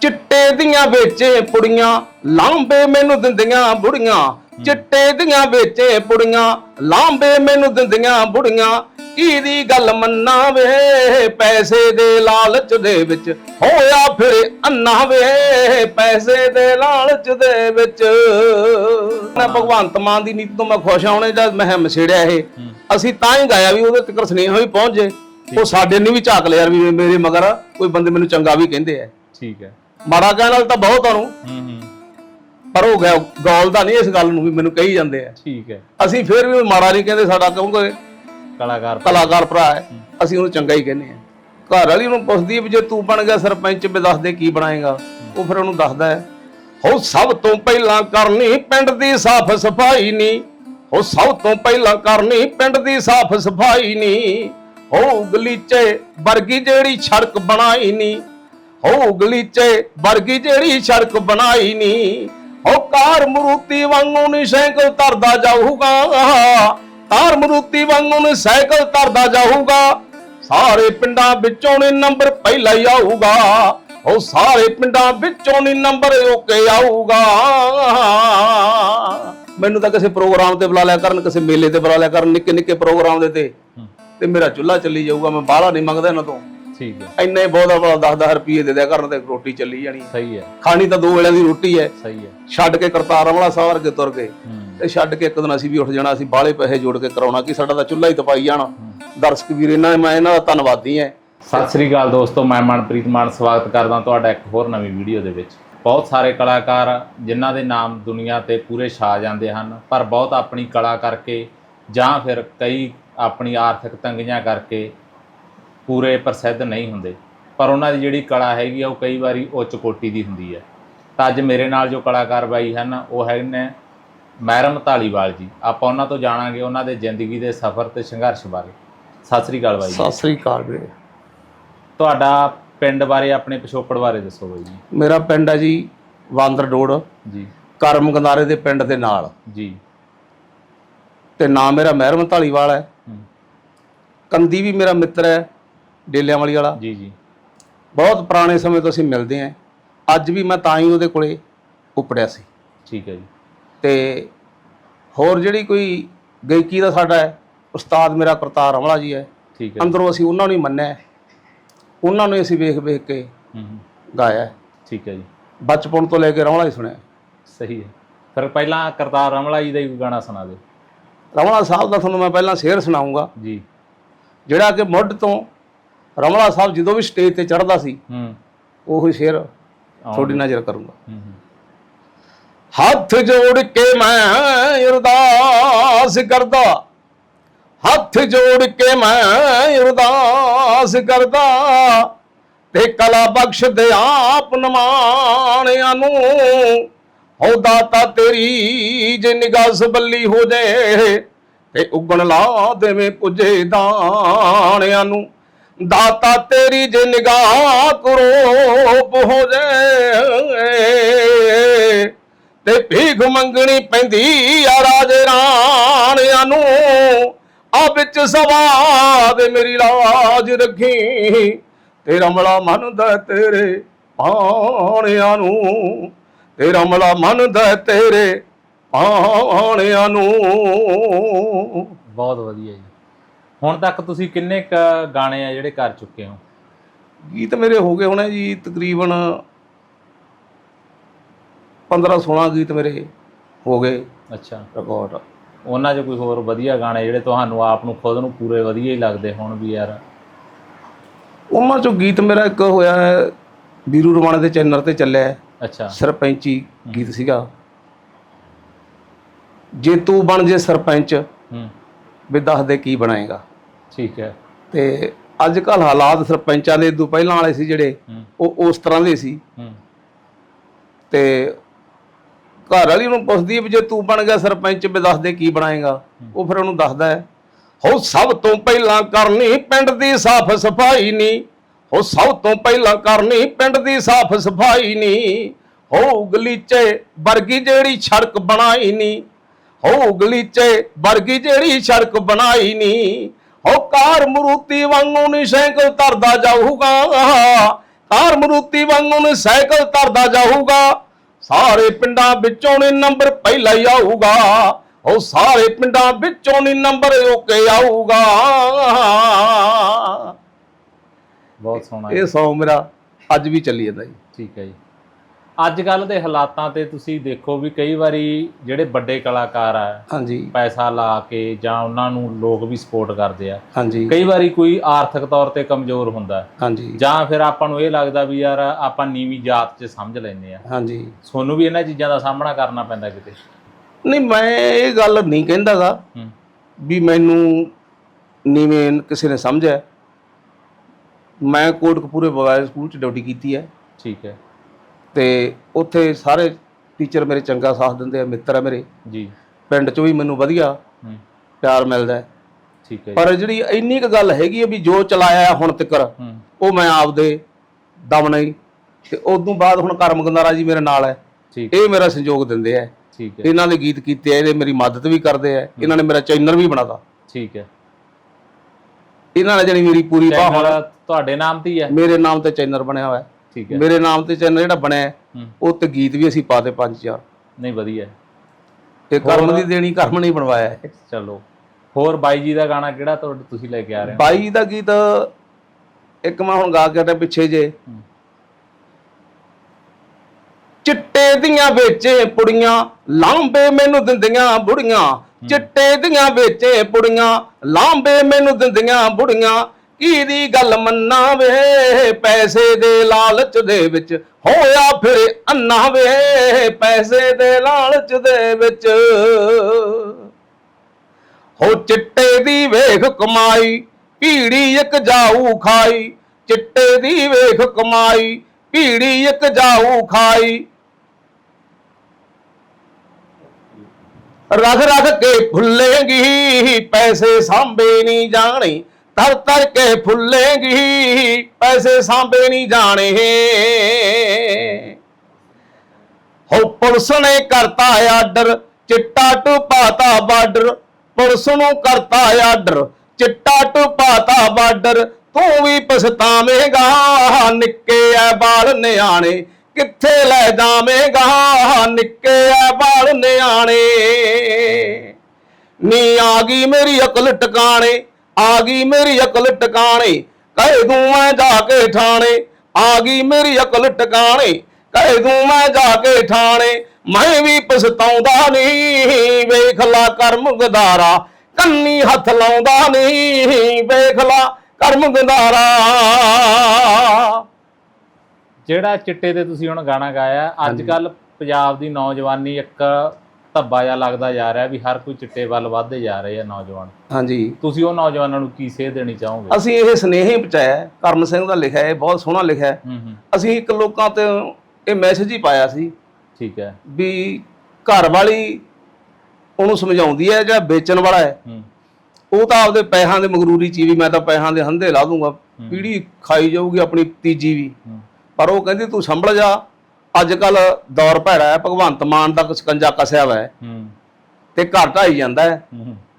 ਚਿੱਟੇ ਦੀਆਂ ਵੇਚੇ ਪੁੜੀਆਂ ਲਾਂਬੇ ਮੈਨੂੰ ਦਿੰਦੀਆਂ ਬੁੜੀਆਂ। ਚਿੱਟੇ ਦੀਆਂ ਵੇਚੇ ਪੁੜੀਆਂ ਲਾਂਬੇ ਮੈਨੂੰ ਦਿੰਦੀਆਂ ਬੁੜੀਆਂ। ਇਹਦੀ ਗੱਲ ਮੰਨਾ ਵੇ ਪੈਸੇ ਦੇ ਲਾਲਚ ਦੇ ਵਿੱਚ। ਹੋਇਆ ਫਿਰ ਅੰਨਾ ਵੇ ਪੈਸੇ ਦੇ ਲਾਲਚ ਦੇ ਵਿੱਚ। ਮੈਂ ਭਗਵੰਤ ਮਾਨ ਦੀ ਨੀਤੀ ਤੋਂ ਮੈਂ ਖੁਸ਼ ਆਉਣੇ ਜਦ ਮੈਂ ਮਛੇੜਿਆ ਇਹ। ਅਸੀਂ ਤਾਂ ਹੀ ਗਾਇਆ ਵੀ ਉਹਦੇ ਤੱਕ ਸੁਨੇਹਾ ਵੀ ਪਹੁੰਚ। ਜੇ ਉਹ ਸਾਡੇ ਨੇ ਵੀ ਝਾਕ ਲਿਆ ਵੀ ਮੇਰੇ ਮਗਰ ਕੋਈ ਬੰਦੇ ਮੈਨੂੰ ਚੰਗਾ ਵੀ ਕਹਿੰਦੇ ਆ। ਠੀਕ ਹੈ। ਮਾੜਾ ਕਹਿਣ ਵਾਲੇ ਤਾਂ ਬਹੁਤ ਆ ਨੂੰ ਹੂੰ ਹੂੰ। ਪਰ ਹੋ ਗਿਆ ਗੌਲ ਦਾ ਨਹੀਂ ਇਸ ਗੱਲ ਨੂੰ ਵੀ ਮੈਨੂੰ ਕਹੀ ਜਾਂਦੇ ਆ। ਠੀਕ ਹੈ। ਅਸੀਂ ਫਿਰ ਵੀ ਮਾੜਾ ਨਹੀਂ ਕਹਿੰਦੇ ਸਾਡਾ ਕਿਉਂਕਿ ਕਲਾਕਾਰ ਕਲਾਕਾਰ ਭਰਾ ਹੈ। ਅਸੀਂ ਉਹਨੂੰ ਚੰਗਾ ਹੀ ਕਹਿੰਦੇ ਆ ਘਰ ਵਾਲੀ ਨੂੰ ਪੁੱਛਦੀ ਵੀ ਜੇ ਤੂੰ ਬਣ ਗਿਆ ਸਰਪੰਚ ਵੀ ਦੱਸ ਦੇ ਕੀ ਬਣਾਏਗਾ। ਉਹ ਫਿਰ ਉਹਨੂੰ ਦੱਸਦਾ ਹੈ ਹੋ ਸਭ ਤੋਂ ਪਹਿਲਾਂ ਕਰਨੀ ਪਿੰਡ ਦੀ ਸਾਫ਼ ਸਫ਼ਾਈ ਨਹੀਂ ਹੋ ਸਭ ਤੋਂ ਪਹਿਲਾਂ ਕਰਨੀ ਪਿੰਡ ਦੀ ਸਾਫ਼ ਸਫ਼ਾਈ ਨਹੀਂ ਹੋ ਗਲੀਚੇ ਵਰਗੀ ਜਿਹੜੀ ਸੜਕ ਬਣਾਈ ਨਹੀਂ ਹੋ ਗਲੀਚੇ ਵਰਗੀ ਜਿਹੜੀ ਸੜਕ ਬਣਾਈ ਨੀ ਹੋ ਕਾਰ ਮਰੂਤੀ ਵਾਂਗੂ ਨੀ ਸਾਈਕਲ ਧਰਦਾ ਜਾਊਗਾ। ਕਾਰ ਮਰੂਤੀ ਵਾਂਗੂ ਨੀ ਸਾਈਕਲ ਧਰਦਾ ਜਾਊਗਾ। ਸਾਰੇ ਪਿੰਡਾਂ ਵਿੱਚੋਂ ਨੀ ਨੰਬਰ ਪਹਿਲਾ ਹੀ ਆਊਗਾ। ਉਹ ਸਾਰੇ ਪਿੰਡਾਂ ਵਿੱਚੋਂ ਨੀ ਨੰਬਰ ਓਕੇ ਆਊਗਾ। ਮੈਨੂੰ ਤਾਂ ਕਿਸੇ ਪ੍ਰੋਗਰਾਮ ਤੇ ਬੁਲਾ ਲਿਆ ਕਰਨ, ਕਿਸੇ ਮੇਲੇ ਤੇ ਬੁਲਾ ਲਿਆ ਕਰਨ ਨਿੱਕੇ ਨਿੱਕੇ ਪ੍ਰੋਗਰਾਮ ਦੇ ਤੇ। ਤੇ ਮੇਰਾ ਚੁੱਲ੍ਹਾ ਚੱਲੀ ਜਾਊਗਾ, ਮੈਂ ਬਾਹਲਾ ਨਹੀਂ ਮੰਗਦਾ ਇਹਨਾਂ ਤੋਂ। ਠੀਕ ਹੈ। ਇੰਨੇ ਬਹੁਤ ਆ 10-10 ਰੁਪਏ ਦੇ ਦਿਆ ਕਰਨ ਤੇ ਰੋਟੀ ਚੱਲੀ ਜਾਣੀ। ਸਹੀ ਹੈ। ਖਾਣੀ ਤਾਂ ਦੋ ਵੇਲਿਆਂ ਦੀ ਰੋਟੀ ਹੈ। ਸਹੀ ਹੈ। ਛੱਡ ਕੇ ਕਰਤਾਰ ਵਾਲਾ ਸਾਹ ਵਰਗੇ ਤੁਰ ਗਏ। ਤੇ ਛੱਡ ਕੇ ਇੱਕ ਦਿਨ ਅਸੀਂ ਵੀ ਉੱਠ ਜਾਣਾ ਅਸੀਂ ਬਾਹਲੇ ਪੈਸੇ ਜੋੜ ਕੇ ਕਰਾਉਣਾ ਕਿ ਸਾਡਾ ਤਾਂ ਚੁੱਲ੍ਹਾ ਹੀ ਤਪਾਈ ਜਾਣਾ। ਦਰਸ਼ਕ ਵੀਰ ਇਹਨਾਂ ਮੈਂ ਇਹਨਾਂ ਦਾ ਧੰਨਵਾਦੀ ਹਾਂ। ਸਤਿ ਸ੍ਰੀ ਅਕਾਲ ਦੋਸਤੋ ਮੈਂ ਮਨਪ੍ਰੀਤ ਮਾਨ ਸਵਾਗਤ ਕਰਦਾ ਤੁਹਾਡਾ ਇੱਕ ਹੋਰ ਨਵੀਂ ਵੀਡੀਓ ਦੇ ਵਿੱਚ। ਬਹੁਤ ਸਾਰੇ ਕਲਾਕਾਰ ਜਿਨ੍ਹਾਂ ਦੇ ਨਾਮ ਦੁਨੀਆ ਤੇ ਪੂਰੇ ਛਾ ਜਾਂਦੇ ਹਨ ਪਰ ਬਹੁਤ ਆਪਣੀ ਕਲਾ ਕਰਕੇ ਜਾਂ ਫਿਰ ਕਈ ਆਪਣੀ ਆਰਥਿਕ ਤੰਗੀਆਂ ਕਰਕੇ ਪੂਰੇ ਪ੍ਰਸਿੱਧ ਨਹੀਂ ਹੁੰਦੇ। ਪਰ ਉਹਨਾਂ ਦੀ ਜਿਹੜੀ ਕਲਾ ਹੈਗੀ ਆ ਉਹ ਕਈ ਵਾਰੀ ਉੱਚ ਕੋਟੀ ਦੀ ਹੁੰਦੀ ਹੈ ਤਾਂ ਅੱਜ ਮੇਰੇ ਨਾਲ ਜੋ ਕਲਾਕਾਰ ਬਾਈ ਹਨ ਉਹ ਹੈ ਨੇ ਮਹਿਰਮ ਧਾਲੀਵਾਲ ਜੀ। ਆਪਾਂ ਉਹਨਾਂ ਤੋਂ ਜਾਣਾਂਗੇ ਉਹਨਾਂ ਦੇ ਜ਼ਿੰਦਗੀ ਦੇ ਸਫ਼ਰ ਤੇ ਸੰਘਰਸ਼ ਬਾਰੇ। ਸਤਿ ਸ੍ਰੀ ਅਕਾਲ ਬਾਈ ਜੀ। ਸਤਿ ਸ੍ਰੀ ਅਕਾਲ ਵੀਰੇ। ਤੁਹਾਡਾ ਪਿੰਡ ਬਾਰੇ ਆਪਣੇ ਪਿਛੋਕੜ ਬਾਰੇ ਦੱਸੋ ਬਾਈ ਜੀ। ਮੇਰਾ ਪਿੰਡ ਹੈ ਜੀ ਵਾਂਦਰ ਡੋੜ। ਜੀ। ਕਰਮ ਗੰਦਾਰੇ ਦੇ ਪਿੰਡ ਦੇ ਨਾਲ। ਜੀ। ਤੇ ਨਾਮ ਮੇਰਾ ਮਹਿਰਮ ਢਾਲੀਵਾਲ ਹੈ। ਹੂੰ, ਕੰਦੀ ਵੀ ਮੇਰਾ ਮਿੱਤਰ ਹੈ। ਡੇਲਿਆਂ ਵਾਲੀ ਵਾਲਾ। ਜੀ ਜੀ। ਬਹੁਤ ਪੁਰਾਣੇ ਸਮੇਂ ਤੋਂ ਅਸੀਂ ਮਿਲਦੇ ਆਂ। ਅੱਜ ਵੀ ਮੈਂ ਤਾਂ ਹੀ ਉਹਦੇ ਕੋਲੇ ਉਪੜਿਆ ਸੀ। ਠੀਕ ਹੈ ਜੀ। ਤੇ ਹੋਰ ਜਿਹੜੀ ਕੋਈ ਗਾਇਕੀ ਦਾ ਸਾਡਾ ਹੈ ਉਸਤਾਦ ਮੇਰਾ ਕਰਤਾਰ ਅਮਲਾ ਜੀ ਹੈ। ਠੀਕ ਹੈ ਅੰਦਰੋਂ ਅਸੀਂ ਉਹਨਾਂ ਨੂੰ ਹੀ ਮੰਨਿਆ ਹੈ। ਉਹਨਾਂ ਨੂੰ ਹੀ ਅਸੀਂ ਵੇਖ ਵੇਖ ਕੇ ਹੂੰ ਹੂੰ, ਗਾਇਆ ਹੈ। ਠੀਕ ਹੈ ਜੀ। ਬਚਪਨ ਤੋਂ ਲੈ ਕੇ ਰਮਲਾ ਹੀ ਸੁਣਿਆ ਸਹੀ ਹੈ। ਫਿਰ ਪਹਿਲਾਂ ਕਰਤਾਰ ਰਮਲਾ ਜੀ ਦਾ ਹੀ ਕੋਈ ਗਾਣਾ ਸੁਣਾ ਦਿਓ ਰਮਲਾ ਸਾਹਿਬ ਦਾ ਤੁਹਾਨੂੰ ਮੈਂ ਪਹਿਲਾਂ ਸ਼ੇਰ ਸੁਣਾਉਂਗਾ। ਜੀ। ਜਿਹੜਾ ਕਿ ਮੁੱਢ ਤੋਂ ਰਮਲਾ ਸਾਹਿਬ ਜਦੋਂ ਵੀ ਸਟੇਜ ਤੇ ਚੜ੍ਹਦਾ ਸੀ ਹੂੰ। ਉਹੀ ਸ਼ੇਰ ਤੁਹਾਡੀ ਨਜ਼ਰ ਕਰੂੰਗਾ। ਹੱਥ ਜੋੜ ਕੇ ਮੈਂ ਅਰਦਾਸ ਕਰਦਾ। ਹੱਥ ਜੋੜ ਕੇ ਮੈਂ ਅਰਦਾਸ ਕਰਦਾ। ਤੇ ਕਲਾ ਬਖਸ਼ ਦੇ ਆਪ ਨਮਾਣਿਆਂ ਨੂੰ। ਹੋ ਦਾਤਾ ਤੇਰੀ ਜੇ ਨਿਗਾਹ ਸਬੱਲੀ ਹੋ ਜਾਏ ਤੇ ਉਗਣ ਲਾ ਦੇਵੇਂ ਪੁੱਜੇ ਦਾਣਿਆਂ ਨੂੰ। ਦਾਤਾ ਤੇਰੀ ਜੇ ਨਿਗਾਹ ਕਰੋਪ ਹੋ ਜਾਏ ਤੇ ਭੀਖ ਮੰਗਣੀ ਪੈਂਦੀ ਆ ਰਾਜੇ ਰਾਣਿਆਂ ਨੂੰ ਆ ਵਿੱਚ ਸਵਾਦ ਮੇਰੀ ਲਾਜ ਰੱਖੀ। ਤੇ ਰਮਲਾ ਮੰਨਦਾ ਤੇਰੇ ਪਾਣਿਆਂ ਨੂੰ ਤੇ ਰਮਲਾ ਮੰਨਦਾ ਤੇਰੇ ਪਾਣਿਆਂ ਨੂੰ। ਬਹੁਤ ਵਧੀਆ ਜੀ। ਹੁਣ ਤੱਕ ਤੁਸੀਂ ਕਿੰਨੇ ਕ ਗਾਣੇ ਆ ਜਿਹੜੇ ਕਰ ਚੁੱਕੇ ਹੋ? ਗੀਤ ਮੇਰੇ ਹੋ ਗਏ ਹੋਣੇ ਜੀ ਤਕਰੀਬਨ 15 16 ਗੀਤ ਮੇਰੇ ਹੋ ਗਏ ਅੱਛਾ। ਰਿਕਾਰਡ ਉਹਨਾਂ 'ਚ ਕੋਈ ਹੋਰ ਵਧੀਆ ਗਾਣੇ ਜਿਹੜੇ ਤੁਹਾਨੂੰ ਆਪ ਨੂੰ ਖੁਦ ਨੂੰ ਪੂਰੇ ਵਧੀਆ ਹੀ ਲੱਗਦੇ ਹੋਣ ਵੀ ਯਾਰ? ਉਹਨਾਂ ਚੋਂ ਗੀਤ ਮੇਰਾ ਇੱਕ ਹੋਇਆ ਹੈ ਵੀਰੂ ਰਮਾਣੇ ਦੇ ਚੈਨਲ ਤੇ ਚੱਲਿਆ ਅੱਛਾ। ਸਰਪੰਚੀ ਗੀਤ ਸੀਗਾ। ਜੇ ਤੂੰ ਬਣ ਜੇ ਸਰਪੰਚ। ਹੂੰ। ਵੀ ਦੱਸ ਦੇ ਕੀ ਬਣਾਏਗਾ। ਠੀਕ ਹੈ। ਤੇ ਅੱਜ ਕੱਲ ਹਾਲਾਤ ਸਰਪੰਚਾਂ ਦੇ ਇਦੋਂ ਪਹਿਲਾਂ ਵਾਲੇ ਸੀ ਜਿਹੜੇ ਉਹ ਉਸ ਤਰ੍ਹਾਂ ਦੇ ਸੀ। ਤੇ ਘਰ ਵਾਲੀ ਨੂੰ ਪੁੱਛਦੀ ਵੀ ਜੇ ਤੂੰ ਬਣ ਗਿਆ ਸਰਪੰਚ ਵੀ ਦੱਸ ਦੇ ਕੀ ਬਣਾਏਗਾ। ਉਹ ਫਿਰ ਉਹਨੂੰ ਦੱਸਦਾ ਹੈ ਹੋ ਸਭ ਤੋਂ ਪਹਿਲਾਂ ਕਰਨੀ ਪਿੰਡ ਦੀ ਸਾਫ਼ ਸਫ਼ਾਈ ਨਹੀਂ ਹੋ ਸਭ ਤੋਂ ਪਹਿਲਾਂ ਕਰਨੀ ਪਿੰਡ ਦੀ ਸਾਫ਼ ਸਫ਼ਾਈ ਨਹੀਂ ਹੋ ਗਲੀਚੇ ਵਰਗੀ ਜਿਹੜੀ ਸੜਕ ਬਣਾਈ ਨਹੀਂ ਹੋ ਗਲੀਚੇ ਵਰਗੀ ਜਿਹੜੀ ਸੜਕ ਬਣਾਈ ਨਹੀਂ ਹੋ ਕਾਰ ਮਰੂਤੀ ਵਾਂਗੂ ਨੀ ਸਾਈਕਲ ਤਰਦਾ ਜਾਊਗਾ। ਤਾਰ ਮਰੂਤੀ ਵਾਂਗੂ ਨੇ ਸਾਈਕਲ ਧਰਦਾ ਜਾਊਗਾ। ਸਾਰੇ ਪਿੰਡਾਂ ਵਿੱਚੋਂ ਨੇ ਨੰਬਰ ਪਹਿਲਾ ਹੀ ਆਊਗਾ। ਉਹ ਸਾਰੇ ਪਿੰਡਾਂ ਵਿੱਚੋਂ ਨੇ ਨੰਬਰ ਓਕੇ ਆਊਗਾ। ਬਹੁਤ ਸੋਹਣਾ। ਇਹ ਸੌ ਮੇਰਾ ਅੱਜ ਵੀ ਚੱਲੀ ਜਾਂਦਾ ਜੀ। ਠੀਕ ਹੈ ਜੀ। ਅੱਜ ਕੱਲ ਦੇ ਹਾਲਾਤਾਂ ਤੇ ਤੁਸੀਂ ਦੇਖੋ ਵੀ ਕਈ ਵਾਰੀ ਜਿਹੜੇ ਵੱਡੇ ਕਲਾਕਾਰ ਆ ਹਾਂਜੀ। ਪੈਸਾ ਲਾ ਕੇ ਜਾਂ ਉਹਨਾਂ ਨੂੰ ਲੋਕ ਵੀ ਸਪੋਰਟ ਕਰਦੇ ਆ। ਹਾਂਜੀ। ਕਈ ਵਾਰੀ ਕੋਈ ਆਰਥਿਕ ਤੌਰ ਤੇ ਕਮਜ਼ੋਰ ਹੁੰਦਾ। ਹਾਂਜੀ। ਜਾਂ ਫਿਰ ਆਪਾਂ ਨੂੰ ਇਹ ਲੱਗਦਾ ਵੀ ਯਾਰ ਆਪਾਂ ਨੀਵੀਂ ਜਾਤ 'ਚ ਸਮਝ ਲੈਂਦੇ ਆ। ਹਾਂਜੀ। ਤੁਹਾਨੂੰ ਵੀ ਇਹਨਾਂ ਚੀਜ਼ਾਂ ਦਾ ਸਾਹਮਣਾ ਕਰਨਾ ਪੈਂਦਾ ਕਿਤੇ? ਨਹੀਂ ਮੈਂ ਇਹ ਗੱਲ ਨਹੀਂ ਕਹਿੰਦਾਗਾ ਹੂੰ। ਵੀ ਮੈਨੂੰ ਨੀਵੇਂ ਕਿਸੇ ਨੇ ਸਮਝਿਆ। ਮੈਂ ਕੋਟਕਪੂਰੇ ਮੋਬਾਈਲ ਸਕੂਲ ਚ ਡਿਊਟੀ ਕੀਤੀ ਹੈ। ਠੀਕ ਹੈ। ਤੇ ਉੱਥੇ ਸਾਰੇ ਟੀਚਰ ਮੇਰੇ ਚੰਗਾ ਸਾਥ ਦਿੰਦੇ ਆ ਮਿੱਤਰ ਆ ਮੇਰੇ। ਜੀ। ਪਿੰਡ ਚੋਂ ਵੀ ਮੈਨੂੰ ਵਧੀਆ ਹੂੰ। ਪਿਆਰ ਮਿਲਦਾ ਹੈ। ਠੀਕ ਹੈ ਜੀ। ਪਰ ਜਿਹੜੀ ਇੰਨੀ ਕੁ ਗੱਲ ਹੈਗੀ ਹੈ ਵੀ ਜੋ ਚਲਾਇਆ ਹੁਣ ਤੱਕਰ ਹੂੰ। ਉਹ ਮੈਂ ਆਪਦੇ ਦਮ ਨਹੀਂ। ਤੇ ਉਦੋਂ ਬਾਅਦ ਹੁਣ ਕਰਮ ਗੰਦਾਰਾ ਜੀ ਮੇਰੇ ਨਾਲ ਹੈ। ਠੀਕ ਇਹ ਮੇਰਾ ਸੰਯੋਗ ਦਿੰਦੇ ਆ। ਠੀਕ ਹੈ। ਇਹਨਾਂ ਦੇ ਗੀਤ ਕੀਤੇ ਆ ਇਹਦੇ ਮੇਰੀ ਮਦਦ ਵੀ ਕਰਦੇ ਆ। ਇਹਨਾਂ ਨੇ ਮੇਰਾ ਚੈਨਲ ਵੀ ਬਣਾਤਾ। ਠੀਕ ਹੈ। ਇਹਨਾਂ ਨੇ ਜਿਹੜੀ ਮੇਰੀ ਪੂਰੀ ਬਾਹ ਚੈਨਲ ਤੁਹਾਡੇ ਨਾਮ ਤੇ ਹੀ ਹੈ। ਮੇਰੇ ਨਾਮ ਤੇ ਚੈਨਲ ਬਣਿਆ ਹੋਇਆ। ਹੈ ਠੀਕ ਹੈ। ਮੇਰੇ ਨਾਮ ਤੇ ਚੈਨਲ ਜਿਹੜਾ ਬਣਿਆ ਉਹ ਤੇ ਗੀਤ ਵੀ ਅਸੀਂ ਪਾਤੇ ਪੰਜ ਚਾਰ। ਨਹੀਂ ਵਧੀਆ। ਇਹ ਕਰਮ ਦੀ ਦੇਣੀ ਕਰਮ ਨਹੀਂ ਬਣਵਾਇਆ ਚਲੋ। ਹੋਰ ਬਾਈ ਜੀ ਦਾ ਗਾਣਾ ਕਿਹੜਾ ਤੁਹਾਡੇ ਤੁਸੀਂ ਲੈ ਕੇ ਆ ਰਹੇ ਹੋ? ਬਾਈ ਦਾ ਗੀਤ ਇੱਕ ਮੈਂ ਹੁਣ ਗਾ ਕੇ ਹਟਿਆ ਪਿੱਛੇ ਜੇ। ਚਿੱਟੇ ਦੀਆਂ ਵੇਚੇ ਪੁੜੀਆਂ ਲਾਂਬੇ ਮੈਨੂੰ ਦਿੰਦੀਆਂ ਬੁੜੀਆਂ। ਚਿੱਟੇ ਦੀਆਂ ਵੇਚੇ ਪੁੜੀਆਂ ਲਾਂਬੇ ਮੈਨੂੰ ਦਿੰਦੀਆਂ ਬੁੜੀਆਂ। ਕੀ ਦੀ ਗੱਲ ਮੰਨਾ ਵੇ ਪੈਸੇ ਦੇ ਲਾਲਚ ਦੇ ਵਿੱਚ ਹੋਇਆ ਫਿਰ ਅੰਨਾ ਵੇ ਪੈਸੇ ਦੇ ਲਾਲਚ ਦੇ ਵਿੱਚ ਹੋ ਚਿੱਟੇ ਦੀ ਵੇਖ ਕਮਾਈ, ਭੀੜੀ ਇੱਕ ਜਾਊ ਖਾਈ। ਚਿੱਟੇ ਦੀ ਵੇਖ ਕਮਾਈ, ਭੀੜੀ ਇੱਕ ਜਾਊ ਖਾਈ। ਰਖ ਰਖ ਕੇ ਫੁੱਲੇਗੀ ਪੈਸੇ ਸਾਂਭੇ ਨਹੀਂ ਜਾਣੇ। ਤਰ ਤਰ ਕੇ ਫੁੱਲੇਗੀ, ਪੈਸੇ ਸਾਂਭੇ ਨਹੀਂ ਜਾਣੇ। ਹੋ ਪੁਲਿਸ ਨੇ ਕਰਤਾ ਆਰਡਰ ਚਿੱਟਾ ਟੁਪਾਤਾ ਬਾਰਡਰ। ਪੁਲਿਸ ਨੂੰ ਕਰਤਾ ਆਰਡਰ ਚਿੱਟਾ ਟੁਪਾਤਾ ਬਾਰਡਰ। ਤੂੰ ਵੀ ਪਛਤਾਵੇਂਗਾ, ਨਿੱਕੇ ਐ ਬਾਲ ਨਿਆਣੇ। ਕਿੱਥੇ ਲੈ ਜਾਵੇਂਗਾ, ਨਿੱਕੇ ਐ ਬਾਲ ਨਿਆਣੇ। ਨੀ ਆ ਗਈ ਮੇਰੀ ਅਕਲ ਟਿਕਾਣੇ। ਆ ਗਈ ਮੇਰੀ ਅਕਲ ਟਿਕਾਣੇ ਕਹਿ ਦੂੰ ਮੈਂ ਜਾ ਕੇ ਠਾਣੇ। ਆ ਗਈ ਮੇਰੀ ਅਕਲ ਟਿਕਾਣੇ ਕਹਿ ਦੂੰ ਮੈਂ ਜਾ ਕੇ ਠਾਣੇ। ਮੈਂ ਵੀ ਪਛਤਾਉਂਦਾ ਨਹੀਂ ਵੇਖ ਲਾ ਕਰਮ ਗਦਾਰਾ ਕੰਨੀ ਹੱਥ ਲਾਉਂਦਾ ਨਹੀਂ ਵੇਖ ਲਾ ਕਰਮ ਗਦਾਰਾ ਜਿਹੜਾ ਚਿੱਟੇ ਤੇ ਤੁਸੀਂ ਹੁਣ ਗਾਣਾ ਗਾਇਆ ਅੱਜ ਕੱਲ ਪੰਜਾਬ ਦੀ ਨੌਜਵਾਨੀ ਇੱਕ ਧੱਬਾ ਜਿਹਾ ਲੱਗਦਾ ਜਾ ਰਿਹਾ ਵੀ ਹਰ ਕੋਈ ਚਿੱਟੇ ਵੱਲ ਵੱਧਦੇ ਜਾ ਰਹੇ ਆ ਨੌਜਵਾਨ। ਹਾਂਜੀ। ਤੁਸੀਂ ਉਹ ਨੌਜਵਾਨਾਂ ਨੂੰ ਕੀ ਸੇਧ ਦੇਣੀ ਚਾਹੋਗੇ? ਅਸੀਂ ਇਹ ਸਨੇਹ ਹੀ ਪਹੁੰਚਾਇਆ ਹੈ। ਕਰਮ ਸਿੰਘ ਦਾ ਲਿਖਿਆ ਹੈ ਬਹੁਤ ਸੋਹਣਾ ਲਿਖਿਆ ਹੈ। ਹੂੰ ਹੂੰ। ਅਸੀਂ ਇੱਕ ਲੋਕਾਂ ਤੇ ਇਹ ਮੈਸੇਜ ਹੀ ਪਾਇਆ ਸੀ ਠੀਕ ਹੈ। ਵੀ ਘਰ ਵਾਲੀ ਉਹਨੂੰ ਸਮਝਾਉਂਦੀ ਹੈ ਜਾਂ ਵੇਚਣ ਵਾਲਾ ਹੈ। ਹੂੰ। ਉਹ ਤਾਂ ਆਪਦੇ ਪੈਸਿਆਂ ਦੇ ਮਗਰੂਰੀ ਚ ਹੀ ਵੀ ਮੈਂ ਤਾਂ ਪੈਸਿਆਂ ਦੇ ਹੰਦੇ ਲਾ ਦੂੰਗਾ। ਪੀੜੀ ਖਾਈ ਜਾਊਗੀ ਆਪਣੀ ਤੀਜੀ ਵੀ। ਹੂੰ। ਪਰ ਉਹ ਕਹਿੰਦੀ ਤੂੰ ਸੰਭਲ ਜਾ ਅੱਜ ਕੱਲ ਦੌਰ ਭੈੜਾ ਹੈ ਭਗਵੰਤ ਮਾਨ ਦਾ ਸਕੰਜਾ ਕਸਿਆ ਹੋਇਆ ਹੈ ਹੂੰ। ਤੇ ਘਰ ਢਾਈ ਜਾਂਦਾ ਹੈ।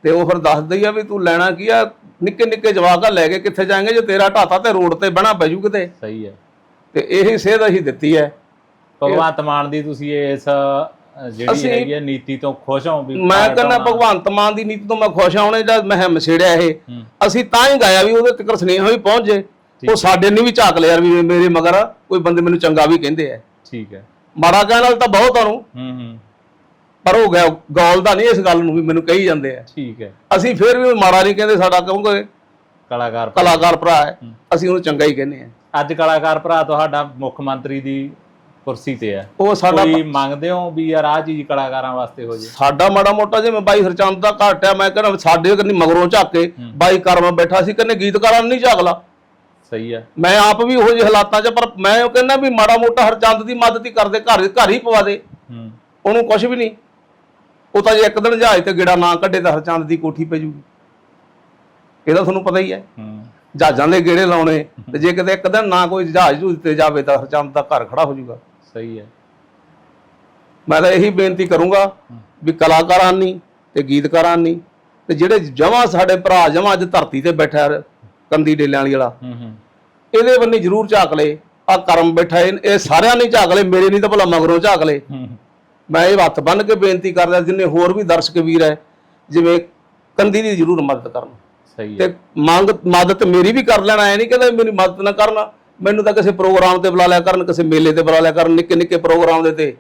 ਤੇ ਉਹ ਫਿਰ ਦੱਸਦੀ ਆ ਵੀ ਤੂੰ ਲੈਣਾ ਕੀ ਆ ਨਿੱਕੇ ਨਿੱਕੇ ਜਵਾਕਾਂ ਲੈ ਕੇ ਕਿੱਥੇ ਜਾਏਂਗੇ ਜੇ ਤੇਰਾ ਢਾਤਾ ਤੇ ਰੋਡ ਤੇ ਬਣਾ ਪੈ ਜੂ ਕਿਤੇ। ਸਹੀ ਹੈ। ਤੇ ਇਹੀ ਸੇਧ ਅਸੀਂ ਦਿੱਤੀ ਹੈ। ਭਗਵੰਤ ਮਾਨ ਦੀ ਤੁਸੀਂ ਇਸ ਜਿਹੜੀ ਹੈਗੀ ਹੈ ਨੀਤੀ ਤੋਂ ਖੁਸ਼ ਹੋ ਵੀ ਮੈਂ ਕਹਿੰਦਾ ਭਗਵੰਤ ਮਾਨ ਦੀ ਨੀਤੀ ਤੋਂ ਮੈਂ ਖੁਸ਼ ਹਾਂ ਉਹਨੇ ਜਦ ਮੈਂ ਮਛੇੜਿਆ ਇਹ। ਅਸੀਂ ਤਾਂ ਹੀ ਗਾਇਆ ਵੀ ਉਹਦੇ ਤੱਕ ਸੁਨੇਹਾ ਵੀ ਪਹੁੰਚ ਜੇ। ਉਹ ਸਾਡੇ ਨੇ ਵੀ ਝਾਕ ਲਿਆ ਵੀ ਮੇਰੇ ਮਗਰ ਕੋਈ ਬੰਦੇ ਮੈਨੂੰ ਚੰਗਾ ਵੀ ਕਹਿੰਦੇ ਆ। ਠੀਕ ਹੈ। ਮਾੜਾ ਕਹਿਣ ਵਾਲੇ ਤਾਂ ਬਹੁਤ ਆਣੂ ਹੂੰ ਹੂੰ। ਪਰ ਉਹ ਗਿਆ ਗੌਲ ਦਾ ਨਹੀਂ ਇਸ ਗੱਲ ਨੂੰ ਵੀ ਮੈਨੂੰ ਕਹੀ ਜਾਂਦੇ ਆ। ਠੀਕ ਹੈ। ਅਸੀਂ ਫਿਰ ਵੀ ਮਾੜਾ ਨਹੀਂ ਕਹਿੰਦੇ ਸਾਡਾ ਕਿਉਂਕਿ ਕਲਾਕਾਰ ਕਲਾਕਾਰ ਭਰਾ ਹੈ। ਅਸੀਂ ਉਹਨੂੰ ਚੰਗਾ ਹੀ ਕਹਿੰਦੇ ਆ ਅੱਜ ਕਲਾਕਾਰ ਭਰਾ ਤੁਹਾਡਾ ਮੁੱਖ ਮੰਤਰੀ ਦੀ ਕੁਰਸੀ ਤੇ ਹੈ। ਉਹ ਸਾਡਾ ਕੋਈ ਮੰਗਦੇ ਹੋ ਵੀ ਯਾਰ ਆਹ ਚੀਜ਼ ਕਲਾਕਾਰਾਂ ਵਾਸਤੇ ਹੋ ਜੇ? ਸਾਡਾ ਮਾੜਾ ਮੋਟਾ ਜਿਵੇਂ ਬਾਈ ਹਰਚੰਦ ਦਾ ਘਾਟਿਆ ਮੈਂ ਕਹਿੰਦਾ ਸਾਡੇ ਕੰਨੀ ਮਗਰੋਂ ਝਾਕੇ ਬਾਈ ਕਰਮ ਬੈਠਾ ਸੀ ਕਹਿੰਦੇ ਗੀਤਕਾਰਾਂ ਨੂੰ ਨਹੀਂ ਝਾਕਲਾ ਸਹੀ ਹੈ ਮੈਂ ਆਪ ਵੀ ਉਹੋ ਜਿਹੇ ਹਾਲਾਤਾਂ 'ਚ ਪਰ ਮੈਂ ਉਹ ਕਹਿੰਦਾ ਵੀ ਮਾੜਾ ਮੋਟਾ ਹਰਚੰਦ ਦੀ ਮਦਦ ਹੀ ਕਰਦੇ ਘਰ ਘਰ ਹੀ ਪਵਾ ਦੇ। ਹੂੰ। ਉਹਨੂੰ ਕੁਝ ਵੀ ਨਹੀਂ। ਉਹ ਤਾਂ ਜੇ ਇੱਕ ਦਿਨ ਜਹਾਜ਼ ਤੇ ਗੇੜਾ ਨਾ ਕੱਢੇ ਤਾਂ ਹਰਚੰਦ ਦੀ ਕੋਠੀ ਪੈ ਜੂਗੀ। ਇਹਦਾ ਤੁਹਾਨੂੰ ਪਤਾ ਹੀ ਹੈ ਹੂੰ। ਜਹਾਜ਼ਾਂ ਦੇ ਗੇੜੇ ਲਾਉਣੇ ਤੇ ਜੇ ਕਿਤੇ ਇੱਕ ਦਿਨ ਨਾ ਕੋਈ ਜਹਾਜ਼ ਜੂਝ ਤੇ ਜਾਵੇ ਤਾਂ ਹਰਚੰਦ ਦਾ ਘਰ ਖੜਾ ਹੋ ਜਾਊਗਾ ਸਹੀ ਹੈ ਮੈਂ ਤਾਂ ਇਹੀ ਬੇਨਤੀ ਕਰੂੰਗਾ ਵੀ ਕਲਾਕਾਰਾਂ ਨਹੀਂ ਤੇ ਗੀਤਕਾਰਾਂ ਨਹੀਂ ਤੇ ਜਿਹੜੇ ਜਮਾਂ ਸਾਡੇ ਭਰਾ ਜਮਾਂ ਅੱਜ ਧਰਤੀ ਤੇ ਬੈਠਾ ਕੰਦੀ ਡੇਲਿਆਂ ਵਾਲੀ ਵਾਲਾ। ਹੂੰ ਹੂੰ। ਇਹਦੇ ਬੰਨੀ ਜ਼ਰੂਰ ਝਾਕ ਲਏ ਆ ਕਰਮ ਬੈਠਾ ਇਹ ਇਹ ਸਾਰਿਆਂ ਨੇ ਝਾਕ ਲਏ ਮੇਰੇ ਨਹੀਂ ਤਾਂ ਭਲਾ ਮਗਰੋਂ ਝਾਕ ਲਏ ਹੂੰ ਮੈਂ ਇਹ ਹੱਥ ਬੰਨ ਕੇ ਬੇਨਤੀ ਕਰਦਾ ਜਿੰਨੇ ਹੋਰ ਵੀ ਦਰਸ਼ਕ ਵੀਰ ਹੈ ਜਿਵੇਂ ਕੰਦੀ ਦੀ ਜ਼ਰੂਰ ਮਦਦ ਕਰਨ। ਸਹੀ ਹੈ। ਤੇ ਮੰਗ ਮਦਦ ਮੇਰੀ ਵੀ ਕਰ ਲੈਣਾ ਐ ਨਹੀਂ ਕਹਿੰਦਾ ਮੇਰੀ ਮਦਦ ਨਾ ਕਰਨਾ। ਮੈਨੂੰ ਤਾਂ ਕਿਸੇ ਪ੍ਰੋਗਰਾਮ ਤੇ ਬੁਲਾ ਲਿਆ ਕਰਨ ਕਿਸੇ ਮੇਲੇ ਤੇ ਬੁਲਾ ਲਿਆ ਕਰਨ ਨਿੱਕੇ ਨਿੱਕੇ ਪ੍ਰੋਗਰਾਮ ਦੇ ਤੇ।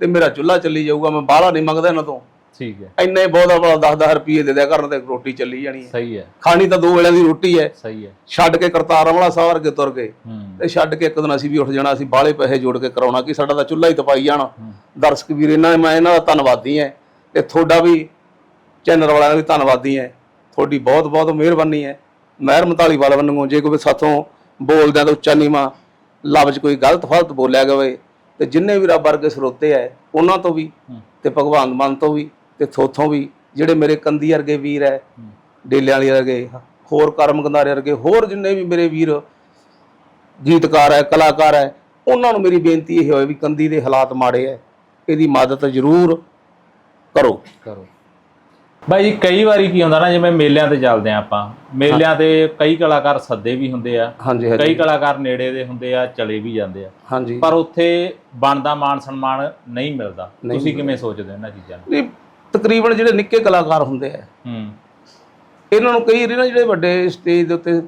ਤੇ ਮੇਰਾ ਚੁੱਲ੍ਹਾ ਚੱਲੀ ਜਾਊਗਾ ਮੈਂ ਬਾਹਲਾ ਨਹੀਂ ਮੰਗਦਾ ਇਹਨਾਂ ਤੋਂ। ਠੀਕ ਹੈ। ਇੰਨੇ ਬਹੁਤਾ ਬੜਾ 10-10 ਰੁਪਏ ਦੇ ਦਿਆ ਕਰਨ ਤੇ ਰੋਟੀ ਚੱਲੀ ਜਾਣੀ ਹੈ। ਸਹੀ ਹੈ। ਖਾਣੀ ਤਾਂ ਦੋ ਵੇਲਿਆਂ ਦੀ ਰੋਟੀ ਹੈ। ਸਹੀ ਹੈ। ਛੱਡ ਕੇ ਕਰਤਾਰ ਵਾਲਾ ਸਾਹਿਬ ਵਰਗੇ ਤੁਰ ਗਏ। ਤੇ ਛੱਡ ਕੇ ਇੱਕ ਦਿਨ ਅਸੀਂ ਵੀ ਉੱਠ ਜਾਣਾ ਅਸੀਂ ਬਾਹਲੇ ਪੈਸੇ ਜੋੜ ਕੇ ਕਰਾਉਣਾ ਕਿ ਸਾਡਾ ਤਾਂ ਚੁੱਲ੍ਹਾ ਹੀ ਤਪਾਈ ਜਾਣਾ। ਦਰਸ਼ਕ ਵੀਰ ਇਹਨਾਂ ਮੈਂ ਇਹਨਾਂ ਦਾ ਧੰਨਵਾਦੀ ਹਾਂ। ਤੇ ਤੁਹਾਡਾ ਵੀ ਚੈਨਲ ਵਾਲਿਆਂ ਦਾ ਵੀ ਧੰਨਵਾਦੀ ਹਾਂ। ਤੁਹਾਡੀ ਬਹੁਤ ਬਹੁਤ ਮਿਹਰਬਾਨੀ ਹੈ। ਮਹਿਰ ਮਤਾਲੀ ਵਾਲਾ ਵੱਲੋਂ ਜੇ ਕੋਈ ਸਾਥੋਂ ਬੋਲਦਿਆਂ ਤਾਂ ਉੱਚਾ ਨੀਵਾਂ ਲਫ਼ਜ਼ ਕੋਈ ਗਲਤ ਫਲਤ ਬੋਲਿਆ ਗਵੇ ਤੇ ਜਿੰਨੇ ਵੀ ਰੱਬ ਵਰਗੇ ਸਰੋਤੇ ਹੈ ਉਹਨਾਂ ਤੋਂ ਵੀ। ਤੇ ਭਗਵਾਨ ਮਨ ਤੋਂ ਵੀ ਤੇ ਥੋਥੋਂ ਵੀ ਜਿਹੜੇ ਮੇਰੇ ਕੰਦੀ ਵਰਗੇ ਵੀਰ ਹੈ। ਡੇਲਿਆਂ ਵਾਲੇ ਵਰਗੇ ਹੋਰ ਕਰਮ ਗੰਦਾਰੇ ਵਰਗੇ ਹੋਰ ਜਿੰਨੇ ਵੀ ਮੇਰੇ ਵੀਰ ਗੀਤਕਾਰ ਹੈ ਕਲਾਕਾਰ ਹੈ ਉਹਨਾਂ ਨੂੰ ਮੇਰੀ ਬੇਨਤੀ ਇਹ ਹੋਏ ਵੀ ਕੰਦੀ ਦੇ ਹਾਲਾਤ ਮਾੜੇ ਹੈ ਇਹਦੀ ਮਦਦ ਜ਼ਰੂਰ ਕਰੋ। ਕਰੋ। ਬਾਈ ਜੀ ਕਈ ਵਾਰੀ ਕੀ ਹੁੰਦਾ ਨਾ ਜਿਵੇਂ ਮੇਲਿਆਂ ਤੇ ਚੱਲਦੇ ਆ ਆਪਾਂ ਮੇਲਿਆਂ ਤੇ ਕਈ ਕਲਾਕਾਰ ਸੱਦੇ ਵੀ ਹੁੰਦੇ ਆ ਕਈ ਕਲਾਕਾਰ ਨੇੜੇ ਦੇ ਹੁੰਦੇ ਆ ਚਲੇ ਵੀ ਜਾਂਦੇ ਆ। ਹਾਂਜੀ। ਪਰ ਉੱਥੇ ਬਣਦਾ ਮਾਨ ਸਨਮਾਨ ਨਹੀਂ ਮਿਲਦਾ। ਤੁਸੀਂ ਕਿਵੇਂ ਸੋਚਦੇ ਹੋ ਇਹਨਾਂ ਚੀਜ਼ਾਂ ਨੂੰ? ਤਕਰੀਬਨ ਜਿਹੜੇ ਨਿੱਕੇ ਕਲਾਕਾਰ ਹੁੰਦੇ ਆ। ਹੂੰ। ਇਹਨਾਂ ਨੂੰ ਕਈ ਵਾਰੀ ਨਾ ਜਿਹੜੇ ਵੱਡੇ ਸਟੇਜ ਦੇ ਉੱਤੇ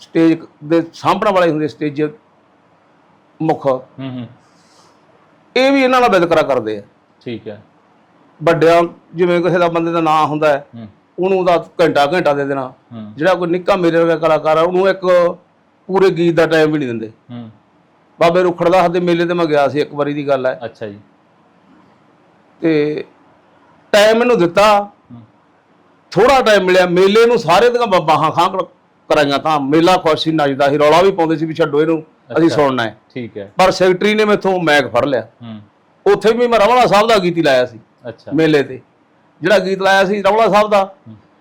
ਸਟੇਜ ਦੇ ਸਾਹਮਣੇ ਵਾਲੇ ਹੁੰਦੇ ਸਟੇਜ ਮੁੱਖ। ਹੂੰ ਹੂੰ। ਇਹ ਵੀ ਇਹਨਾਂ ਨਾਲ ਵਿਤਕਰਾ ਕਰਦੇ ਆ। ਠੀਕ ਹੈ। ਵੱਡਿਆਂ ਜਿਵੇਂ ਕਿਸੇ ਦਾ ਬੰਦੇ ਦਾ ਨਾਂ ਹੁੰਦਾ ਹੈ ਉਹਨੂੰ ਦਾ ਘੰਟਾ ਘੰਟਾ ਦੇ ਦੇਣਾ। ਜਿਹੜਾ ਕੋਈ ਨਿੱਕਾ ਮੇਰੇ ਵਰਗਾ ਕਲਾਕਾਰ ਆ ਉਹਨੂੰ ਇੱਕ ਪੂਰੇ ਗੀਤ ਦਾ ਟਾਈਮ ਵੀ ਨਹੀਂ ਦਿੰਦੇ। ਹੂੰ। ਬਾਬੇ ਰੁਖੜਦਾਸ ਦੇ ਮੇਲੇ ਤੇ ਮੈਂ ਗਿਆ ਸੀ ਇੱਕ ਵਾਰੀ ਦੀ ਗੱਲ ਹੈ। ਅੱਛਾ ਜੀ। ਤੇ ਟਾਈਮ ਮੈਨੂੰ ਦਿੱਤਾ। ਥੋੜਾ ਟਾਈਮ ਮਿਲਿਆ। ਮੇਲੇ ਨੂੰ ਸਾਰੇ ਦੀਆਂ ਬਾਹਾਂ ਖਾਂ ਕਰਾਈਆਂ ਤਾਂ। ਮੇਲਾ ਖੁਸ਼ ਨੱਚਦਾ ਸੀ ਰੌਲਾ ਵੀ ਪਾਉਂਦੇ ਸੀ ਵੀ ਛੱਡੋ ਇਹਨੂੰ ਅਸੀਂ ਸੁਣਨਾ ਹੈ। ਠੀਕ ਹੈ। ਪਰ ਸੈਕਟਰੀ ਨੇ ਮੈਥੋਂ ਮੈਕ ਫੜ ਲਿਆ। ਹੂੰ। ਉੱਥੇ ਵੀ ਮੈਂ ਰਮਲਾ ਸਾਹਿਬ ਦਾ ਗੀਤ ਲਾਇਆ ਸੀ ਅੱਛਾ। ਮੇਲੇ ਤੇ। ਜਿਹੜਾ ਗੀਤ ਲਾਇਆ ਸੀ ਰਮਲਾ ਸਾਹਿਬ ਦਾ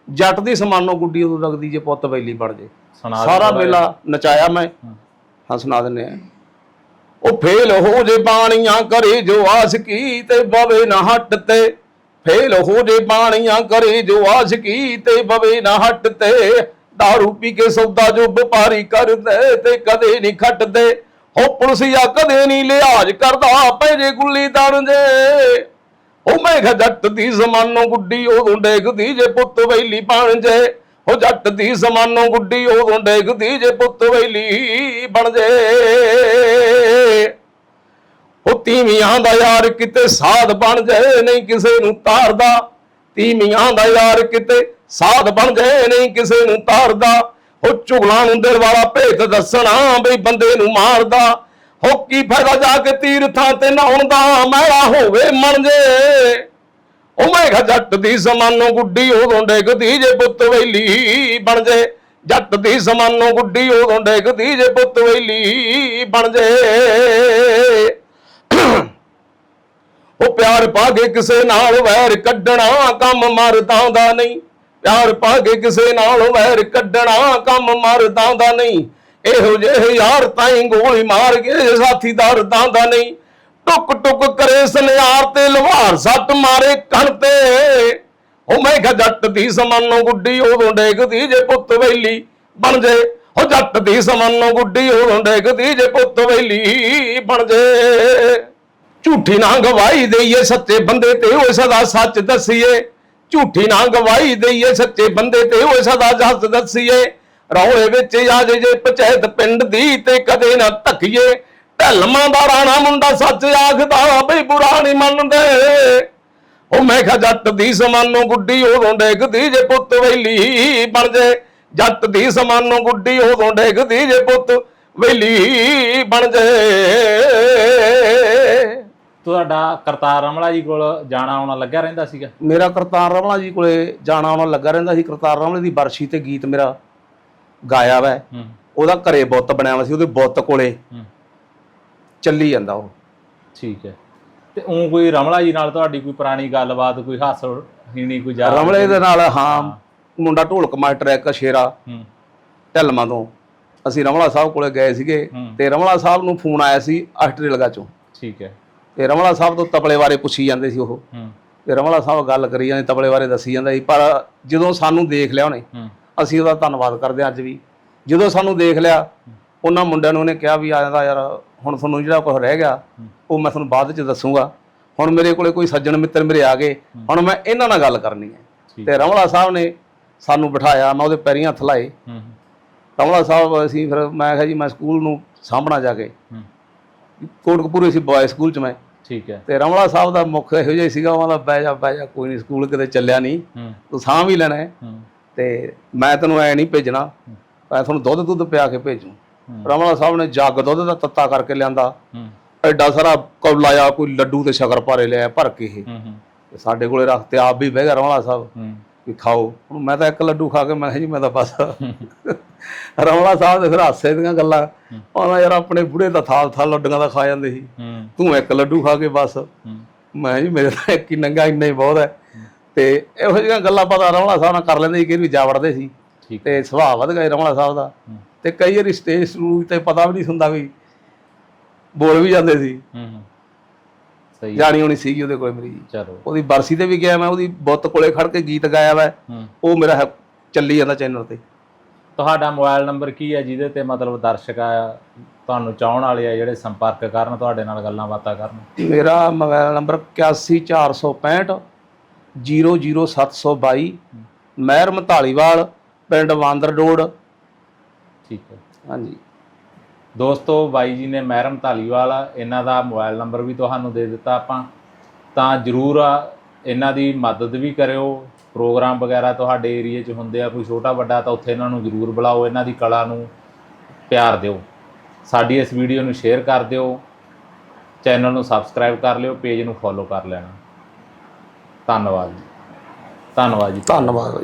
ਜੱਟ ਦੀ ਸਮਾਨੋ ਗੁੱਡੀ ਉਦੋਂ ਲੱਗਦੀ ਜੇ ਪੁੱਤ ਬੈਲੀ ਬਣ ਜੇ। ਸਾਰਾ ਮੇਲਾ ਨਚਾਇਆ ਮੈਂ। ਹੂੰ। ਹਾਂ ਸੁਣਾ ਦਿੰਨੇ ਆ ਉਹ ਫੇਲ ਹੋ ਜੇ ਬਾਣੀਆਂ ਕਰੇ ਜੋ ਆਸ ਕੀ ਤੇ ਬਵੇ ਨਾ ਹੱਟ ਤੇ। ਫੇਲ ਹੋ ਜੇ ਬਾਣੀਆਂ ਕਰੇ, ਜੋ ਆਸ ਤੇ ਬਵੇ ਨਾ ਹੱਟ ਤੇ दारू ਪੀ ਕੇ ਸੌਦਾ ਜੋ ਵਪਾਰੀ ਕਰਦੇ ਤੇ ਕਦੇ ਨਹੀਂ ਖੱਟਦੇ। ਹੋ ਪੁਲਸੀਆ ਕਦੇ ਨਹੀਂ ਲਿਹਾਜ਼ ਕਰਦਾ, ਪੈ ਜੇ ਗੁੱਲੀ ਦਣ ਜੇ। ਉਹ ਮੈਂ ਕਿਹਾ ਜੱਟ ਦੀ ਜ਼ਮਾਨੋਂ ਗੁੱਡੀ, ਉਦੋਂ ਡੇਗਦੀ ਜੇ ਪੁੱਤ ਵੈਲੀ ਬਣ ਜੇ। ਉਹ ਜੱਟ ਦੀ ਜ਼ਮਾਨੋਂ ਗੁੱਡੀ, ਉਦੋਂ ਡੇਗਦੀ ਜੇ ਪੁੱਤ ਵੈਲੀ ਬਣ ਜੇ। ਤੀਵੀਆਂ ਦਾ ਯਾਰ ਕਿਤੇ ਸਾਧ ਬਣ ਜਾਏ ਨਹੀਂ ਕਿਸੇ ਨੂੰ ਤਾਰਦਾ। ਤੀਵੀਆਂ ਦਾ ਯਾਰ ਕਿਤੇ ਸਾਧ ਬਣ ਜਾਏ ਨਹੀਂ ਕਿਸੇ ਨੂੰ ਤਾਰਦਾ। ਉਹ ਚੁਗਲਾਂ ਨੂੰ ਦਿਲ ਵਾਲਾ ਭੇਤ ਦੱਸਣਾ ਬਈ ਬੰਦੇ ਨੂੰ ਮਾਰਦਾ। ਹੋ ਕੀ ਫਾਇਦਾ ਜਾ ਕੇ ਤੀਰਥਾਂ ਤੇ ਨਹਾਉਣ ਦਾ? ਮੈਲਾ ਹੋਵੇ ਮਣ ਜੇ। ਉਹ ਮੈਂ ਕਿਹਾ, ਜੱਟ ਦੀ ਜ਼ਮਾਨੋਂ ਗੁੱਡੀ ਉਦੋਂ ਡੇਗਦੀ ਜੇ ਪੁੱਤ ਵੈਲੀ ਬਣ ਜੇ। ਜੱਟ ਦੀ ਜ਼ਮਾਨੋਂ ਗੁੱਡੀ ਉਦੋਂ ਡੇਗਦੀ ਜੇ ਪੁੱਤ ਵੈਲੀ ਬਣ ਜੇ। ਉਹ ਪਿਆਰ ਪਾ ਕੇ ਕਿਸੇ ਨਾਲ ਵੈਰ ਕੱਢਣਾ ਕੰਮ ਮਰਦਾਂ ਦਾ ਨਹੀਂ। ਪਿਆਰ ਪਾ ਕੇ ਕਿਸੇ ਨਾਲ ਵੈਰ ਕੱਢਣਾ ਕੰਮ ਮਰਦਾਂ ਦਾ ਨਹੀਂ। ਇਹੋ ਜਿਹੇ ਯਾਰ ਤਾਈਂ ਗੋਲੀ ਮਾਰ ਕੇ ਸਾਥੀਦਾਰ ਦਾ ਨਹੀਂ। ਟੁਕ ਟੁਕ ਕਰੇ ਸੁਨਿਆਰ ਤੇ ਲਵਾਰ ਸੱਟ ਮਾਰੇ ਕਣ ਤੇ। ਉਹ ਮੈਂ ਕਿਹਾ, ਜੱਟ ਦੀ ਜ਼ਮਾਨੋਂ ਗੁੱਡੀ ਉਦੋਂ ਡੇਗਦੀ ਜੇ ਪੁੱਤ ਵੈਲੀ ਬਣ ਜੇ। ਉਹ ਜੱਟ ਦੀ ਜ਼ਮਾਨੋਂ ਗੁੱਡੀ ਉਦੋਂ ਡੇਗਦੀ ਜੇ ਪੁੱਤ ਵੈਲੀ ਬਣ ਜੇ। ਝੂਠੀ ਨਾ ਗਵਾਹੀ ਦਈਏ ਸੱਚੇ ਬੰਦੇ ਤੇ ਓਏ ਸਦਾ ਸੱਚ ਦਸੀਏ। ਝੂਠੀ ਨਾ ਗਵਾਹੀ ਦਈਏ ਸੱਚੇ ਬੰਦੇ ਤੇ ਓਏ ਸਦਾ ਸੱਚ ਦਸੀਏ। ਰੌਲੇ ਵਿੱਚ ਆ ਜੇ ਪੰਚਾਇਤ ਪਿੰਡ ਦੀ ਤੇ ਕਦੇ ਨਾ ਧੱਕੀਏ। ਢਲਮਾਂ ਦਾ ਰਾਣਾ ਮੁੰਡਾ ਸੱਚ ਆਖਦਾ, ਬਈ ਬੁਰਾ ਨਹੀਂ ਮੰਨਦੇ। ਉਹ ਮੈਂ ਕਿਹਾ, ਜੱਟ ਦੀ ਸਮਾਨੋ ਗੁੱਡੀ ਉਦੋਂ ਡੇਗਦੀ ਜੇ ਪੁੱਤ ਵੈਲੀ ਬਣ ਜੇ। ਜੱਟ ਦੀ ਸਮਾਨੋਂ ਗੁੱਡੀ ਉਦੋਂ ਡੇਗਦੀ ਜੇ ਪੁੱਤ ਵੇਲੀ ਬਣ ਜੇ। ਤੁਹਾਡਾ ਕਰਤਾਰ ਰਮਲਾ ਜੀ ਕੋਲ ਜਾਣਾ ਆਉਣਾ ਲੱਗਿਆ ਰਹਿੰਦਾ ਸੀਗਾ? ਮੇਰਾ ਕਰਤਾਰ ਰਮਲਾ ਜੀ ਕੋਲੇ ਜਾਣਾ ਆਉਣਾ ਲੱਗਾ ਰਹਿੰਦਾ ਸੀ। ਕਰਤਾਰ ਰਮਲੇ ਦੀ ਬਰਸ਼ੀ ਤੇ ਗੀਤ ਮੇਰਾ ਗਾਇਆ ਵਾ। ਹੂੰ। ਉਹਦਾ ਘਰੇ ਬੁੱਤ ਬਣਿਆ ਹੋਇਆ ਸੀ ਉਹਦੇ ਬੁੱਤ ਕੋਲੇ ਹੂੰ। ਚੱਲੀ ਜਾਂਦਾ ਉਹ। ਠੀਕ ਹੈ। ਤੇ ਉਹ ਕੋਈ ਰਮਲਾ ਜੀ ਨਾਲ ਤੁਹਾਡੀ ਕੋਈ ਪੁਰਾਣੀ ਗੱਲਬਾਤ ਕੋਈ ਹਾਸ ਹੀਣੀ ਕੋਈ ਯਾਦ? ਰਮਲੇ ਦੇ ਨਾਲ ਹਾਂ। ਮੁੰਡਾ ਢੋਲਕ ਮਾਸਟਰ ਹੈ ਇੱਕ ਸ਼ੇਰਾ। ਹੂੰ। ਢਲਮਾ ਤੋਂ। ਅਸੀਂ ਰਮਲਾ ਸਾਹਿਬ ਕੋਲੇ ਗਏ ਸੀਗੇ ਹੂੰ। ਤੇ ਰਮਲਾ ਸਾਹਿਬ ਨੂੰ ਫੋਨ ਆਇਆ ਸੀ ਆਸਟ੍ਰੇਲੀਆ ਚੋਂ। ਠੀਕ ਹੈ। ਤੇ ਰਮਲਾ ਸਾਹਿਬ ਤੋਂ ਤਪਲੇ ਬਾਰੇ ਪੁੱਛੀ ਜਾਂਦੇ ਸੀ ਉਹ। ਤੇ ਰਮਲਾ ਸਾਹਿਬ ਗੱਲ ਕਰੀ ਜਾਂਦੇ ਤਪਲੇ ਬਾਰੇ ਦੱਸੀ ਜਾਂਦਾ ਸੀ। ਪਰ ਜਦੋਂ ਸਾਨੂੰ ਦੇਖ ਲਿਆ ਉਹਨੇ ਅਸੀਂ ਉਹਦਾ ਧੰਨਵਾਦ ਕਰਦੇ ਹਾਂ ਅੱਜ ਵੀ। ਜਦੋਂ ਸਾਨੂੰ ਦੇਖ ਲਿਆ ਉਹਨਾਂ ਮੁੰਡਿਆਂ ਨੂੰ ਉਹਨੇ ਕਿਹਾ ਵੀ ਆ ਜਾਂਦਾ ਯਾਰ ਹੁਣ ਤੁਹਾਨੂੰ ਜਿਹੜਾ ਕੁਝ ਰਹਿ ਗਿਆ ਉਹ ਮੈਂ ਤੁਹਾਨੂੰ ਬਾਅਦ ਚ ਦੱਸੂਗਾ। ਹੁਣ ਮੇਰੇ ਕੋਲੇ ਕੋਈ ਸੱਜਣ ਮਿੱਤਰ ਮੇਰੇ ਆ ਗਏ ਹੁਣ ਮੈਂ ਇਹਨਾਂ ਨਾਲ ਗੱਲ ਕਰਨੀ ਹੈ। ਤੇ ਰਮਲਾ ਸਾਹਿਬ ਨੇ ਸਾਨੂੰ ਬਿਠਾਇਆ ਮੈਂ ਉਹਦੇ ਪੈਰੀਂ ਹੱਥ ਲਾਏ। ਰਮਲਾ ਸਾਹਿਬ ਅਸੀਂ ਫਿਰ ਮੈਂ ਕਿਹਾ ਜੀ ਮੈਂ ਸਕੂਲ ਨੂੰ ਸਾਂਭਣਾ ਜਾ ਕੇ। ਕੋਟਕਪੂਰੇ ਸੀ ਬॉय ਸਕੂਲ ਚ ਮੈਂ। ਠੀਕ ਹੈ। ਤੇ ਰਮਲਾ ਸਾਹਿਬ ਦਾ ਮੁੱਖ ਇਹੋ ਜਿਹਾ ਹੀ ਸੀਗਾ ਉਹਨਾਂ ਦਾ ਬਹਿ ਜਾ ਬਹਿ ਜਾ ਕੋਈ ਨਹੀਂ ਸਕੂਲ ਕਿਤੇ ਚੱਲਿਆ ਨਹੀਂ। ਤੂੰ ਸਾਂਭ ਹੀ ਲੈਣਾ ਹੈ। ਤੇ ਮੈਂ ਤੈਨੂੰ ਐ ਨਹੀਂ ਭੇਜਣਾ ਮੈਂ ਤੁਹਾਨੂੰ ਦੁੱਧ ਦੁੱਧ ਪਿਆ ਕੇ ਭੇਜੂ। ਰਮਲਾ ਸਾਹਿਬ ਨੇ ਜੱਗ ਦੁੱਧ ਦਾ ਤੱਤਾ ਕਰਕੇ ਲਿਆਂਦਾ। ਐਡਾ ਸਾਰਾ ਕੌਲਾ ਆ ਕੋਈ ਲੱਡੂ ਤੇ ਸ਼ਕਰ ਭਾਰੇ ਲਿਆ ਭਰ ਕੇ ਇਹ। ਸਾਡੇ ਕੋਲੇ ਰੱਖ ਤੇ ਆਪ ਵੀ ਬਹਿ ਗਿਆ ਰਮਲਾ ਸਾਹਿਬ ਵੀ ਖਾਓ। ਹੁਣ ਮੈਂ ਤਾਂ ਇੱਕ ਲੱਡੂ ਖਾ ਕੇ ਮੈਂ ਕਿਹਾ ਜੀ ਮੈਂ ਤਾਂ ਬਸ। ਰਮਲਾ ਸਾਹਿਬ ਦੇ ਫਿਰ ਹਾਸੇ ਦੀਆਂ ਗੱਲਾਂ। ਉਹਨਾਂ ਯਾਰ ਆਪਣੇ ਬੁੜੇ ਦਾ ਥਾਲ ਥਾਲ ਲੱਡੂਆਂ ਦਾ ਖਾ ਜਾਂਦੇ ਸੀ। ਤੂੰ ਇੱਕ ਲੱਡੂ ਖਾ ਕੇ ਬਸ। ਮੈਂ ਜੀ ਮੇਰੇ ਤਾਂ ਇੱਕ ਹੀ ਨੰਗਾ ਇੰਨਾ ਹੀ ਬਹੁਤ ਹੈ। ਤੇ ਇਹੋ ਜਿਹੀਆਂ ਗੱਲਾਂ ਪਤਾ ਰਮਲਾ ਸਾਹਿਬ ਨਾਲ ਕਰ ਲੈਂਦੇ ਸੀ ਕਿ ਵੀ ਜਾ ਵੜਦੇ ਸੀ ਤੇ ਸੁਭਾਅ ਵਧ ਗਏ ਰਮਲਾ ਸਾਹਿਬ ਦਾ। ਤੇ ਕਈ ਵਾਰੀ ਸਟੇਜ ਸਟੂਜ ਤੇ ਪਤਾ ਵੀ ਨਹੀਂ ਹੁੰਦਾ ਵੀ ਬੋਲ ਵੀ ਜਾਂਦੇ ਸੀ। ਸਹੀ। ਜਾਣੀ ਹੋਣੀ ਸੀਗੀ ਉਹਦੇ ਕੋਲ ਮੇਰੀ। ਚਲੋ। ਉਹਦੀ ਬਰਸੀ ਤੇ ਵੀ ਗਿਆ ਮੈਂ ਉਹਦੀ ਬੁੱਤ ਕੋਲੇ ਖੜ ਕੇ ਗੀਤ ਗਾਇਆ ਵਾ ਉਹ ਮੇਰਾ ਚੱਲੀ ਜਾਂਦਾ ਚੈਨਲ ਤੇ। ਤੁਹਾਡਾ ਮੋਬਾਈਲ ਨੰਬਰ ਕੀ ਹੈ ਜਿਹਦੇ ਤੇ ਮਤਲਬ ਦਰਸ਼ਕ ਆ ਤੁਹਾਨੂੰ ਚਾਹਣ ਵਾਲੇ ਆ ਜਿਹੜੇ ਸੰਪਰਕ ਕਰਨ ਤੁਹਾਡੇ ਨਾਲ ਗੱਲਾਂ ਬਾਤਾਂ ਕਰਨ? ਮੇਰਾ ਮੋਬਾਈਲ ਨੰਬਰ 81465 00722 ਮਹਿਰਮ ਢਾਲੀਵਾਲ ਪਿੰਡ ਵਾਂਦਰ ਰੋਡ ਠੀਕ ਹੈ। ਹਾਂਜੀ। ਦੋਸਤੋ ਬਾਈ ਜੀ ਨੇ ਮਹਿਰਮ ਧਾਲੀਵਾਲ ਇਹਨਾਂ ਦਾ ਮੋਬਾਈਲ ਨੰਬਰ ਵੀ ਤੁਹਾਨੂੰ ਦੇ ਦਿੱਤਾ ਆਪਾਂ। ਤਾਂ ਜਰੂਰ ਇਹਨਾਂ ਦੀ ਮਦਦ ਵੀ ਕਰਿਓ। ਪ੍ਰੋਗਰਾਮ ਵਗੈਰਾ ਤੁਹਾਡੇ ਏਰੀਏ 'ਚ ਹੁੰਦੇ ਆ, ਕੋਈ ਛੋਟਾ ਵੱਡਾ ਤਾਂ ਉੱਥੇ ਇਹਨਾਂ ਨੂੰ ਜਰੂਰ ਬੁਲਾਓ, ਇਹਨਾਂ ਦੀ ਕਲਾ ਨੂੰ ਪਿਆਰ ਦਿਓ। ਸਾਡੀ ਇਸ ਵੀਡੀਓ ਨੂੰ ਸ਼ੇਅਰ ਕਰ ਦਿਓ, ਚੈਨਲ ਨੂੰ ਸਬਸਕ੍ਰਾਈਬ ਕਰ ਲਿਓ, ਪੇਜ ਨੂੰ ਫੋਲੋ ਕਰ ਲੈਣਾ। ਧੰਨਵਾਦ ਜੀ। ਧੰਨਵਾਦ ਜੀ। ਧੰਨਵਾਦ ਬਾਈ